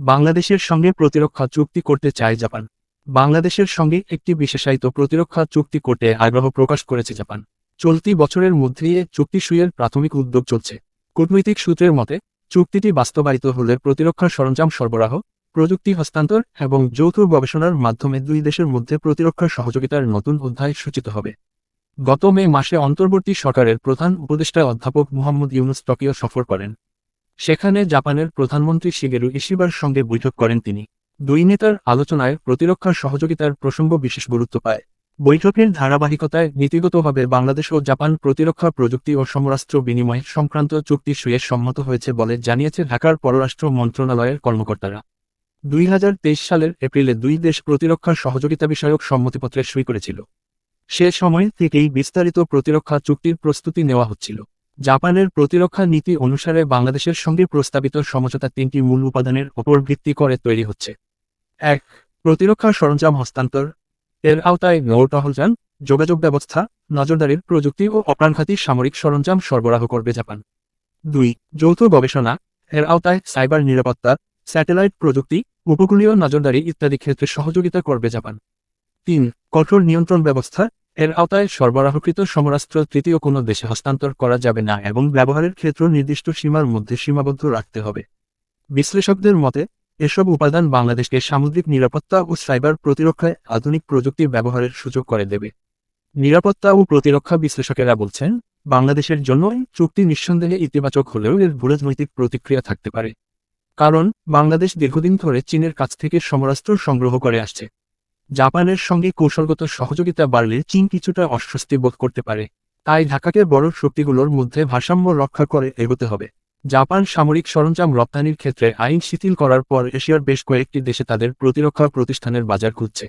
বাংলাদেশের সঙ্গে প্রতিরক্ষা চুক্তি করতে চায় জাপান। বাংলাদেশের সঙ্গে একটি বিশেষায়িত প্রতিরক্ষা চুক্তি করতে আগ্রহ প্রকাশ করেছে জাপান। চলতি বছরের মধ্যেই এ চুক্তি সুয়ের প্রাথমিক উদ্যোগ চলছে। কূটনৈতিক সূত্রের মতে, চুক্তিটি বাস্তবায়িত হলে প্রতিরক্ষা সরঞ্জাম সরবরাহ, প্রযুক্তি হস্তান্তর এবং যৌথ গবেষণার মাধ্যমে দুই দেশের মধ্যে প্রতিরক্ষা সহযোগিতার নতুন অধ্যায় সূচিত হবে। গত মে মাসে অন্তর্বর্তী সরকারের প্রধান উপদেষ্টা অধ্যাপক মুহাম্মদ ইউনুস টোকিও সফর করেন। সেখানে জাপানের প্রধানমন্ত্রী শিগেরু ইশিবার সঙ্গে বৈঠক করেন তিনি। দুই নেতার আলোচনায় প্রতিরক্ষা সহযোগিতার প্রসঙ্গ বিশেষ গুরুত্ব পায়। বৈঠকের ধারাবাহিকতায় নীতিগতভাবে বাংলাদেশ ও জাপান প্রতিরক্ষা প্রযুক্তি ও সমরাস্ত্র বিনিময় সংক্রান্ত চুক্তি শুয়ে সম্মত হয়েছে বলে জানিয়েছে ঢাকার পররাষ্ট্র মন্ত্রণালয়ের কর্মকর্তারা। দুই হাজার তেইশ সালের এপ্রিলে দুই দেশ প্রতিরক্ষা সহযোগিতা বিষয়ক সম্মতিপত্রে সই করেছিল। সে সময় থেকেই বিস্তারিত প্রতিরক্ষা চুক্তির প্রস্তুতি নেওয়া হচ্ছিল। জাপানের প্রতিরক্ষা নীতি অনুসারে বাংলাদেশের সঙ্গে প্রস্তাবিত সমঝোতা তিনটি মূল উপাদানের ওপর ভিত্তি করে তৈরি হচ্ছে। এক, প্রতিরক্ষা সরঞ্জাম হস্তান্তর। এর আওতায় নৌ টহলযান যোগাযোগ ব্যবস্থা, নজরদারির প্রযুক্তি ও অপ্রাণঘাতী সামরিক সরঞ্জাম সরবরাহ করবে জাপান। দুই, যৌথ গবেষণা। এর আওতায় সাইবার নিরাপত্তা, স্যাটেলাইট প্রযুক্তি, উপকূলীয় নজরদারি ইত্যাদি ক্ষেত্রে সহযোগিতা করবে জাপান। তিন, কঠোর নিয়ন্ত্রণ ব্যবস্থা। এর আওতায় সরবরাহকৃত সমরাস্ত্র তৃতীয় কোনো দেশে হস্তান্তর করা যাবে না এবং ব্যবহারের ক্ষেত্র নির্দিষ্ট সীমার মধ্যে সীমাবদ্ধ রাখতে হবে। বিশ্লেষকদের মতে, এসব উপাদান বাংলাদেশকে সামুদ্রিক নিরাপত্তা ও সাইবার প্রতিরক্ষায় আধুনিক প্রযুক্তি ব্যবহারের সুযোগ করে দেবে। নিরাপত্তা ও প্রতিরক্ষা বিশ্লেষকেরা বলছেন, বাংলাদেশের জন্য চুক্তি নিঃসন্দেহে ইতিবাচক হলেও এর ভূরাজনৈতিক প্রতিক্রিয়া থাকতে পারে। কারণ, বাংলাদেশ দীর্ঘদিন ধরে চীনের কাছ থেকে সমরাস্ত্র সংগ্রহ করে আসছে। জাপানের সঙ্গে কৌশলগত সহযোগিতা বাড়লে চীন কিছুটা অস্বস্তি বোধ করতে পারে। তাই ঢাকাকে বড় শক্তিগুলোর মধ্যে ভারসাম্য রক্ষা করে এগোতে হবে। জাপান সামরিক সরঞ্জাম রপ্তানির ক্ষেত্রে আইন শিথিল করার পর এশিয়ার বেশ কয়েকটি দেশে তাদের প্রতিরক্ষা প্রতিষ্ঠানের বাজার খুঁজছে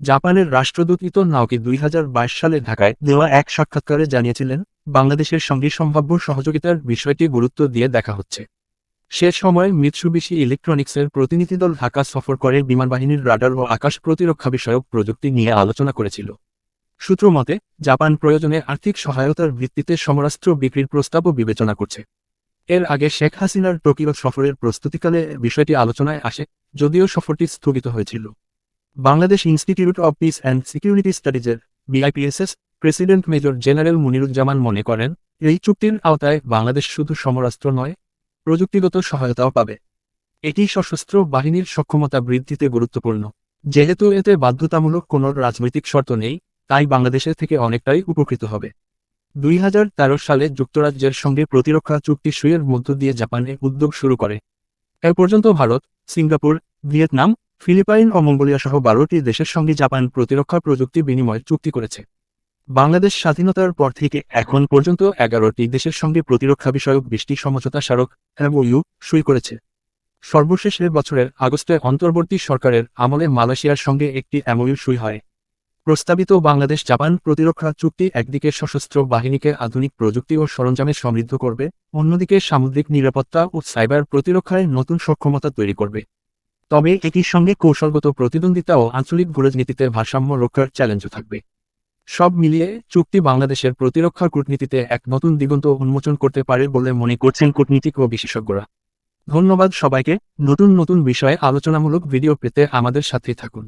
জাপানের রাষ্ট্রদূত ইতো নাওকি দুই হাজার বাইশ সালে ঢাকায় দেওয়া এক সাক্ষাৎকারে জানিয়েছিলেন, বাংলাদেশের সঙ্গে সম্ভাব্য সহযোগিতার বিষয়টি গুরুত্ব দিয়ে দেখা হচ্ছে। সে সময় মিৎসুবিশি ইলেকট্রনিক্সের প্রতিনিধিদল ঢাকা সফর করে বিমানবাহিনীর রাডার ও আকাশ প্রতিরক্ষা বিষয়ক প্রযুক্তি নিয়ে আলোচনা করেছিল। সূত্র মতে, জাপান প্রয়োজনে আর্থিক সহায়তার ভিত্তিতে সমরাস্ত্র বিক্রির প্রস্তাবও বিবেচনা করছে। এর আগে শেখ হাসিনার টোকিও সফরের প্রস্তুতিকালে বিষয়টি আলোচনায় আসে, যদিও সফরটি স্থগিত হয়েছিল। Bangladesh institute of peace and security স্টাডিজের BIPSS president major general Muniruzzaman মনে করেন, এই চুক্তির আওতায় বাংলাদেশ শুধু সমরাস্ত্র নয় প্রযুক্তিগত সহায়তাও পাবে। এটি সশস্ত্র বাহিনীর সক্ষমতা বৃদ্ধিতে গুরুত্বপূর্ণ। যেহেতু এতে বাধ্যতামূলক কোনো রাজনৈতিক শর্ত নেই, তাই বাংলাদেশের থেকে অনেকটাই উপকৃত হবে। দুই হাজার তেরো সালে যুক্তরাজ্যের সঙ্গে প্রতিরক্ষা চুক্তি সুয়ের মধ্য দিয়ে জাপানে উদ্যোগ শুরু করে। এ পর্যন্ত ভারত, সিঙ্গাপুর, ভিয়েতনাম, ফিলিপাইন ও মঙ্গোলিয়া সহ বারোটি দেশের সঙ্গে জাপান প্রতিরক্ষা প্রযুক্তি বিনিময় চুক্তি করেছে। বাংলাদেশ স্বাধীনতার পর থেকে এখন পর্যন্ত এগারোটি দেশের সঙ্গে প্রতিরক্ষা বিষয়ক বিশটি সমঝোতা স্মারক এমওইউ সই করেছে। সর্বশেষ বছরের আগস্টে অন্তর্বর্তী সরকারের আমলে মালয়েশিয়ার সঙ্গে একটি এমওইউ সই হয়। প্রস্তাবিত বাংলাদেশ জাপান প্রতিরক্ষা চুক্তি একদিকে সশস্ত্র বাহিনীকে আধুনিক প্রযুক্তি ও সরঞ্জামে সমৃদ্ধ করবে, অন্যদিকে সামুদ্রিক নিরাপত্তা ও সাইবার প্রতিরক্ষায় নতুন সক্ষমতা তৈরি করবে। তবে এটির সঙ্গে কৌশলগত প্রতিদ্বন্দ্বিতা ও আঞ্চলিক ভূরাজনীতিতে ভারসাম্য রক্ষার চ্যালেঞ্জও থাকবে। সব মিলিয়ে চুক্তি বাংলাদেশের প্রতিরক্ষা কূটনীতিতে এক নতুন দিগন্ত উন্মোচন করতে পারে বলে মনে করছেন কূটনীতিক ও বিশেষজ্ঞরা। ধন্যবাদ সবাইকে। নতুন নতুন বিষয়ে আলোচনামূলক ভিডিও পেতে আমাদের সাথেই থাকুন।